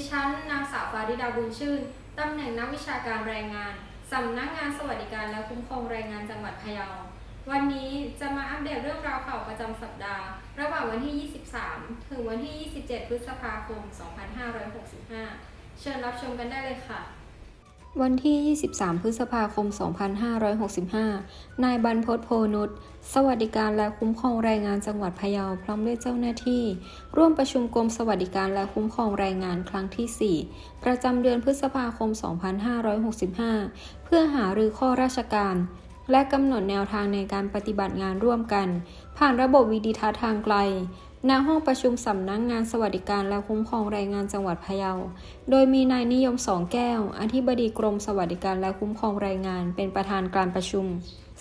ดิฉันนางสาวฟาริดาบุญชื่น ตำแหน่งนักวิชาการแรงงาน สำนักงานสวัสดิการและคุ้มครองแรงงานจังหวัดพะเยา วันนี้จะมาอัปเดตเรื่องราวข่าวประจำสัปดาห์ ระหว่างวันที่ 23 ถึงวันที่ 27 พฤษภาคม 2565 เชิญรับชมกันได้เลยค่ะ วันที่ 23 พฤษภาคม 2565 นายบรรพตโพนุช สวัสดิการและคุ้มครองแรงงานจังหวัดพะเยา พร้อมด้วยเจ้าหน้าที่ ร่วมประชุมกรมสวัสดิการและคุ้มครองแรงงานครั้งที่ 4 ประจำเดือนพฤษภาคม 2565 เพื่อหารือข้อราชการ และกำหนดแนวทางในการปฏิบัติงานร่วมกัน ผ่านระบบวิดิทัศน์ทางไกล ณห้องประชุมสำนักงงานสวัสดิการและคุ้มครองแรงงานจังหวัดพะเยา โดยมีนายนิยมสองแก้ว อธิบดีกรมสวัสดิการและคุ้มครองแรงงาน เป็นประธานการประชุม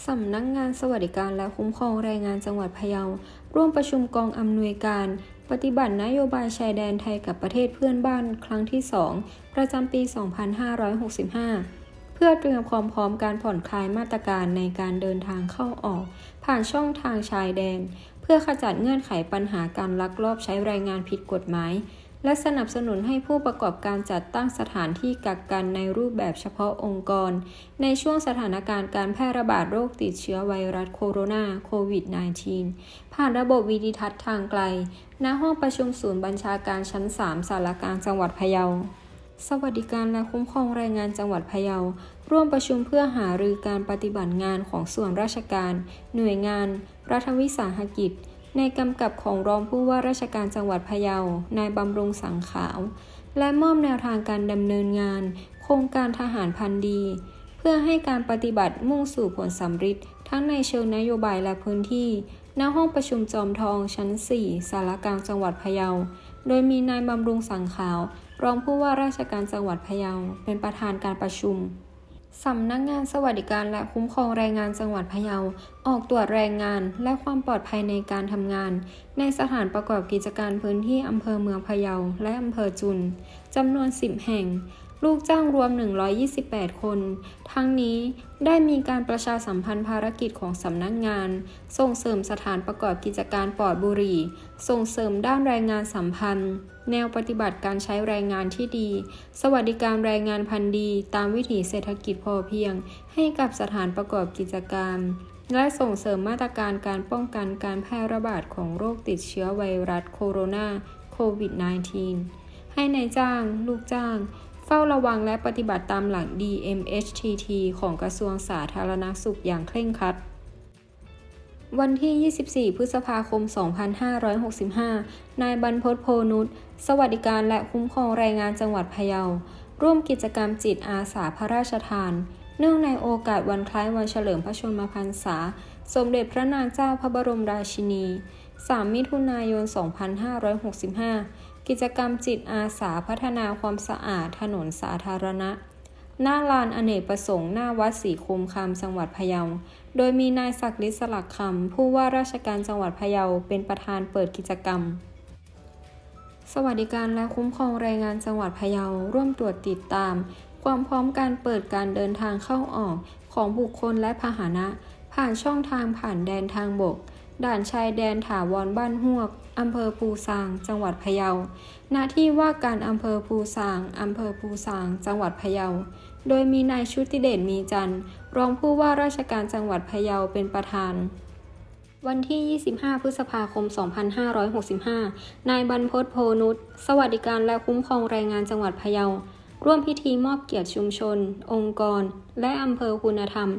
สำนักงงานสวัสดิการและคุ้มครองแรงงานจังหวัดพะเยา ร่วมประชุมกองอำนวยการ ปฏิบัตินโยบายชายแดนไทยกับประเทศเพื่อนบ้านครั้งที่ 2 ประจำปี 2565 เพื่อเตรียมความพร้อมการผ่อนคลายมาตรการในการเดินทางเข้าออก ผ่านช่องทางชายแดน พื่อขจัดเงื่อนไขปัญหาการลักลอบใช้แรงงานผิดกฎหมาย และสนับสนุนให้ผู้ประกอบการจัดตั้งสถานที่กักกันในรูปแบบเฉพาะองค์กร ในช่วงสถานการณ์การแพร่ระบาดโรคติดเชื้อไวรัสโคโรนาโควิด -19 ผ่านระบบวิดิทัศน์ทางไกล ณ ห้องประชุมศูนย์บัญชาการชั้น 3 สารกลางจังหวัดพะเยาสวัสดิการและคุ้มครองแรงงานจังหวัดพะเยา ร่วมประชุมเพื่อหารือการปฏิบัติงานของส่วนราชการ หน่วยงาน รัฐวิสาหกิจ ในกำกับของรองผู้ว่าราชการจังหวัดพะเยา นายบำรุงสังขาว และมอบแนวทางการดำเนินงาน โครงการทหารพันธ์ดี เพื่อให้การปฏิบัติมุ่งสู่ผลสำฤทธิ์ทั้งในเชิงนโยบายและพื้นที่ณห้องประชุมจอมทองชั้น 4 สารกลางจังหวัดพะเยา โดยมีนายบำรุงสังขาว รองผู้ว่าราชการจังหวัดพะเยา เป็นประธานการประชุม สำนักงานสวัสดิการและคุ้มครองแรงงานจังหวัดพะเยา ออกตรวจแรงงานและความปลอดภัยในการทำงาน ในสถานประกอบกิจการพื้นที่อำเภอเมืองพะเยาและอำเภอจุนจำนวน 10 แห่ง ลูกจ้างรวม 128 คน ทั้งนี้ได้มีการประชาสัมพันธ์ภารกิจของสำนักงาน ส่งเสริมสถานประกอบกิจการปลอดบุหรี่ ส่งเสริมด้านแรงงานสัมพันธ์ แนวปฏิบัติการใช้แรงงานที่ดี สวัสดิการแรงงานพันธุ์ดี ตามวิถีเศรษฐกิจพอเพียง ให้กับสถานประกอบกิจการ และส่งเสริมมาตรการการป้องกันการแพร่ระบาดของโรคติดเชื้อไวรัสโคโรนาโควิด -19 ให้ในายจ้าง ลูกจ้าง เฝ้าระวังและปฏิบัติตามหลัก DMHTT ของกระทรวงสาธารณสุขอย่างเคร่งครัดวันที่ 24 พฤษภาคม 2565 นายบรรพตโพนุชสวัสดิการและคุ้มครองแรงงานจังหวัดพะเยา ร่วมกิจกรรมจิตอาสาพระราชทาน เนื่องในโอกาสวันคล้ายวันเฉลิมพระชนมพรรษา สมเด็จพระนางเจ้าพระบรมราชินี 3 มิถุนายน 2565 กิจกรรมจิตอาสาพัฒนาความสะอาดถนนสาธารณะ หน้าลานอเนกประสงค์หน้าวัดศรีคุมคำจังหวัดพะเยา โดยมีนายศักดิ์ฤทธิ์สลักคำผู้ว่าราชการจังหวัดพะเยาเป็นประธานเปิดกิจกรรม สวัสดิการและคุ้มครองแรงงานจังหวัดพะเยาร่วมตรวจติดตาม ความพร้อมการเปิดการเดินทางเข้าออกของบุคคลและพาหนะ ผ่านช่องทางผ่านแดนทางบก ด่านชายแดนถาวรบ้านหวก อำเภอปูซาง จังหวัดพะเยา หน้าที่ว่าการอำเภอปูซาง อำเภอปูซาง จังหวัดพะเยา โดยมีนายชุติเดชมีจันทร์ รองผู้ว่าราชการจังหวัดพะเยาเป็นประธาน วันที่ 25 พฤษภาคม 2565 นายบรรพตโพนุชสวัสดิการและคุ้มครองแรงงานจังหวัดพะเยา ร่วมพิธีมอบเกียรติชุมชน องค์กร และอำเภอคุณธรรม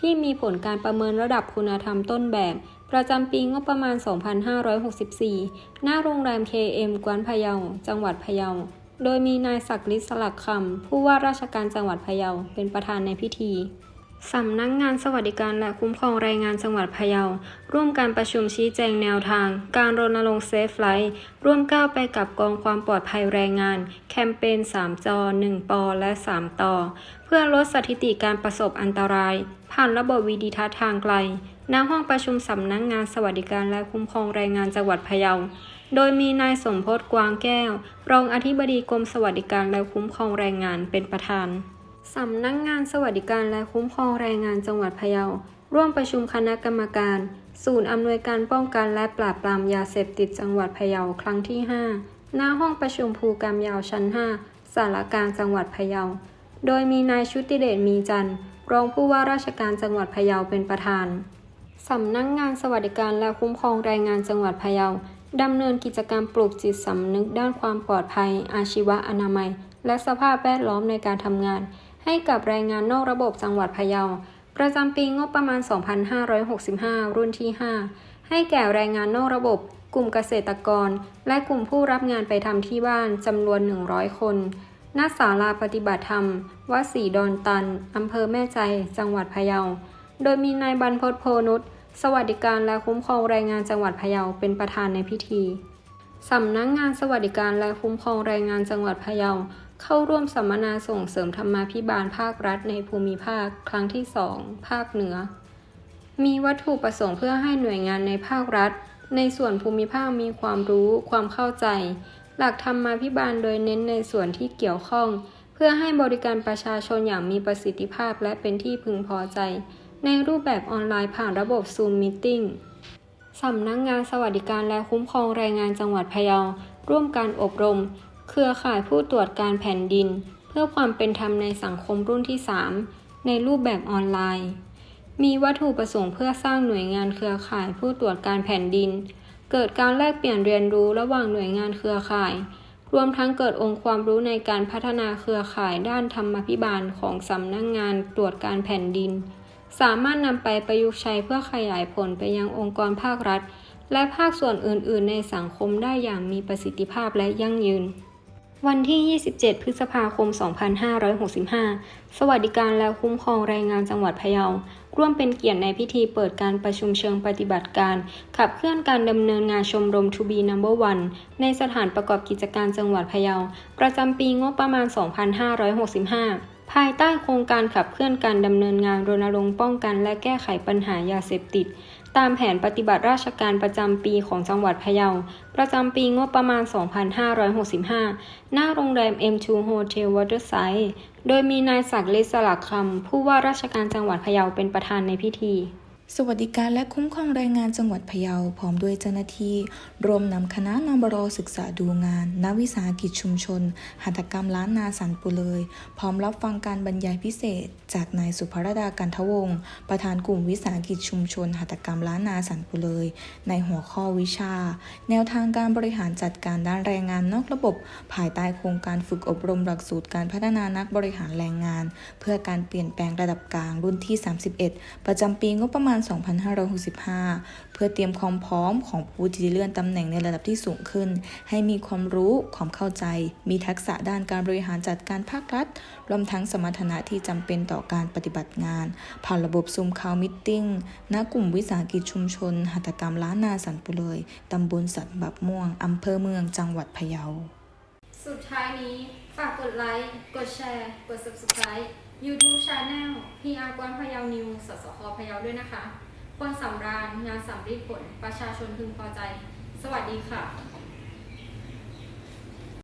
ที่มีผลการประเมินระดับคุณธรรมต้นแบบ ประจำปีงบประมาณ 2564 หน้าโรงแรม KM กวนพะเยา จังหวัดพะเยา โดยมีนายศักดิ์ฤทธิ์สลักคำ ผู้ว่าราชการจังหวัดพะเยา เป็นประธานในพิธีสำนักงงานสวัสดิการและคุ้มครองแรงงานจังหวัดพะเยา ร่วมการประชุมชี้แจงแนวทาง การรณรงค์เซฟไลท์ร่วมก้าวไปกับกองความปลอดภัยแรงงาน แคมเปญ3จอ1ปอและ 3 ต่อ เพื่อลดสถิติการประสบอันตราย ผ่านระบบวิดิทัศน์ทางไกล ณห้องประชุมสำนักงงานสวัสดิการและคุ้มครองแรงงานจังหวัดพะเยา โดยมีนายสมพศกวางแก้ว รองอธิบดีกรมสวัสดิการและคุ้มครองแรงงานเป็นประธานสำนักงงานสวัสดิการและคุ้มครองแรงงานจังหวัดพะเยา ร่วมประชุมคณะกรรมการ ศูนย์อำนวยการป้องกันและปราบปรามยาเสพติดจังหวัดพะเยาครั้งที่ 5 หน้าห้องประชุมภูกรรมยาวชั้น 5 สารกลางจังหวัดพะเยา โดยมีนายชุติเดชมีจันทร์รองผู้ว่าราชการจังหวัดพะเยาเป็นประธาน สำนักงงานสวัสดิการและคุ้มครองแรงงานจังหวัดพะเยาดำเนินกิจกรรมปลูกจิตสำนึกด้านความปลอดภัย อาชีวะอนามัย และสภาพแวดล้อมในการทำงาน ให้กับแรงงานนอกระบบจังหวัดพะเยา ประจำปีงบประมาณ 2565 รุ่นที่ 5 ให้แก่แรงงานนอกระบบ กลุ่มเกษตรกร และกลุ่มผู้รับงานไปทำที่บ้านจำนวน 100 คนณศาลาปฏิบัติธรรม วัดศรีดอนตัน อำเภอแม่ใจ จังหวัดพะเยา โดยมีนายบรรพตโพนุชสวัสดิการและคุ้มครองแรงงานจังหวัดพะเยาเป็นประธานในพิธีสำนักงงานสวัสดิการและคุ้มครองแรงงานจังหวัดพะเยาเข้าร่วมสัมมนาส่งเสริมธรรมาภิบาลภาครัฐในภูมิภาค ครั้งที่ 2 ภาคเหนือ มีวัตถุประสงค์เพื่อให้หน่วยงานในภาครัฐ ในส่วนภูมิภาคมีความรู้ ความเข้าใจ หลักธรรมาภิบาลโดยเน้นในส่วนที่เกี่ยวข้อง เพื่อให้บริการประชาชนอย่างมีประสิทธิภาพและเป็นที่พึงพอใจ ในรูปแบบออนไลน์ผ่านระบบ Zoom Meeting สำนักงงานสวัสดิการและคุ้มครองแรงงานจังหวัดพะเยา ร่วมการอบรม เครือข่ายผู้ตรวจการแผ่นดิน เพื่อความเป็นธรรมในสังคมรุ่นที่ 3 ในรูปแบบออนไลน์ มีวัตถุประสงค์เพื่อสร้างหน่วยงานเครือข่ายผู้ตรวจการแผ่นดิน เกิดการแลกเปลี่ยนเรียนรู้ระหว่างหน่วยงานเครือข่าย รวมทั้งเกิดองค์ความรู้ในการพัฒนาเครือข่ายด้านธรรมาภิบาลของสำนักงงานตรวจการแผ่นดิน สามารถนำไปประยุกต์ใช้เพื่อขยายผลไปยังองค์กรภาครัฐ และภาคส่วนอื่น ๆ ในสังคมได้อย่างมีประสิทธิภาพและยั่งยืน วันที่ 27 พฤษภาคม 2565 สวัสดิการและคุ้มครองแรงงานจังหวัดพะเยา ร่วมเป็นเกียรติในพิธีเปิดการประชุมเชิงปฏิบัติการ ขับเคลื่อนการดำเนินงานชมรม To be Number One ในสถานประกอบกิจการจังหวัดพะเยา ประจำปีงบประมาณ 2565 ภายใต้โครงการขับเคลื่อนการดำเนินงานรณรงค์ป้องกัน และแก้ไขปัญหายาเสพติด ตามแผนปฏิบัติราชการประจำปีของจังหวัดพะเยา ประจำปีงบประมาณ 2565 หน้าโรงแรม M2 Hotel Waterside โดยมีนายศักดิ์เลสลักคำผู้ว่าราชการจังหวัดพะเยาเป็นประธานในพิธี สวัสดิการและคุ้มครองแรงงานจังหวัดพะเยาพร้อมด้วยเจ้าหน้าที่รวมนำคณะนบรศึกษาดูงานนักวิสาหกิจชุมชน หัตถกรรมล้านนาสันปุเลย พร้อมรับฟังการบรรยายพิเศษ จากนายสุภรดากันทวงศ์ประธานกลุ่มวิสาหกิจชุมชน หัตถกรรมล้านนาสันปุเลย ในหัวข้อวิชา แนวทางการบริหารจัดการด้านแรงงานนอกระบบ ภายใต้โครงการฝึกอบรมหลักสูตรการพัฒนานักบริหารแรงงาน เพื่อการเปลี่ยนแปลงระดับกลางรุ่นที่ 31 ประจำปีงบประมาณ2565 เพื่อเตรียมความพร้อมของผู้ที่เลื่อนตำแหน่งในระดับที่สูงขึ้น ให้มีความรู้ความเข้าใจ มีทักษะด้านการบริหารจัดการภาครัฐ รวมทั้งสมรรถนะที่จำเป็นต่อการปฏิบัติงาน ผ่านระบบซูมคาวมิทติ้งณกลุ่มวิสาหกิจชุมชน หัตถกรรมล้านนาสันปุเลยตำบลสันบับม่วงอำเภอเมืองจังหวัดพะเยา สุดท้ายนี้ฝากกดไลค์ กดแชร์ กด subscribe YouTube Channel PR กวนพะเยานิวสสคพะเยาด้วยนะคะ ควรสำราญงานสำริดผลประชาชนพึงพอใจ สวัสดีค่ะ